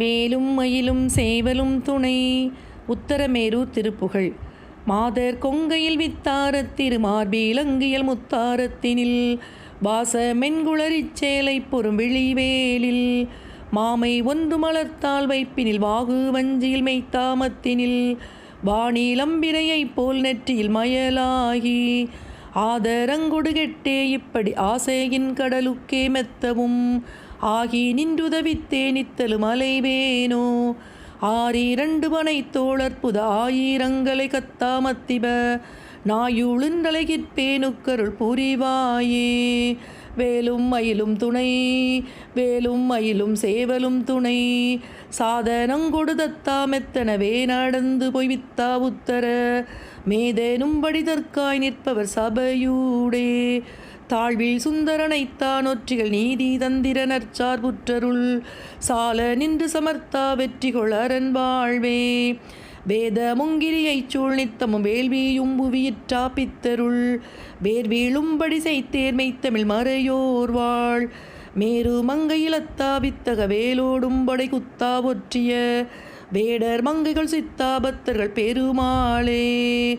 வேலும் மயிலும் சேவலும் துணை. உத்தரமேரூர் திருப்புகழ். மாதர் கொங்கையில் வித்தாரத் திருமார்பீலங்கியல் முத்தாரத்தினில் வாச மென்குளரிச் பொறும் விழிவேலில். மாமை ஒன்று மலர்த்தால் வைப்பினில் வாகு வஞ்சியில் மெய்த்தாமத்தினில் வானிலம்பிரையைப் போல் நெற்றியில் மயலாகி. ஆதரங்கொடுகெட்டே இப்படி ஆசையின் கடலுக்கே மெத்தவும். ஆகி நின்றுதவித்தே நித்தலும் அலைவேனோ ஆறிரண்டு பனை தோழற்புத ஆயிரங்களை கத்தாமத்திப நாயுளுந்தலைகிற்பேனுக்கருள் புரிவாயே. வேலும் மயிலும் துணை வேலும் மயிலும் சேவலும் துணை. சாதனங்கொடுதத்தாமெத்தனவே நடந்து பொய்வித்தா உத்தர. மேதேனும்படி தற்காய் நிற்பவர் சபையூடே. தாழ்வில் சுந்தரனைத்தான் ஒற்றிகள் நீதி தந்திரனர் சார்புற்றருள். சால நின்று சமர்த்தா வெற்றி கொளரன் வாழ்வே வேத முங்கிரியைச் சூழ் நித்தமும் வேள்வியும் புவியிற்றா பித்தருள் வேர்வீழும்படி செய்தேர் தமிழ் மறையோர் வாழ். மேரு மங்கையிலத்தா வித்தக வேலோடும் படை குத்தா ஒற்றிய. வேடர் மங்கைகள் சித்தாபத்தர்கள் பெருமாளே.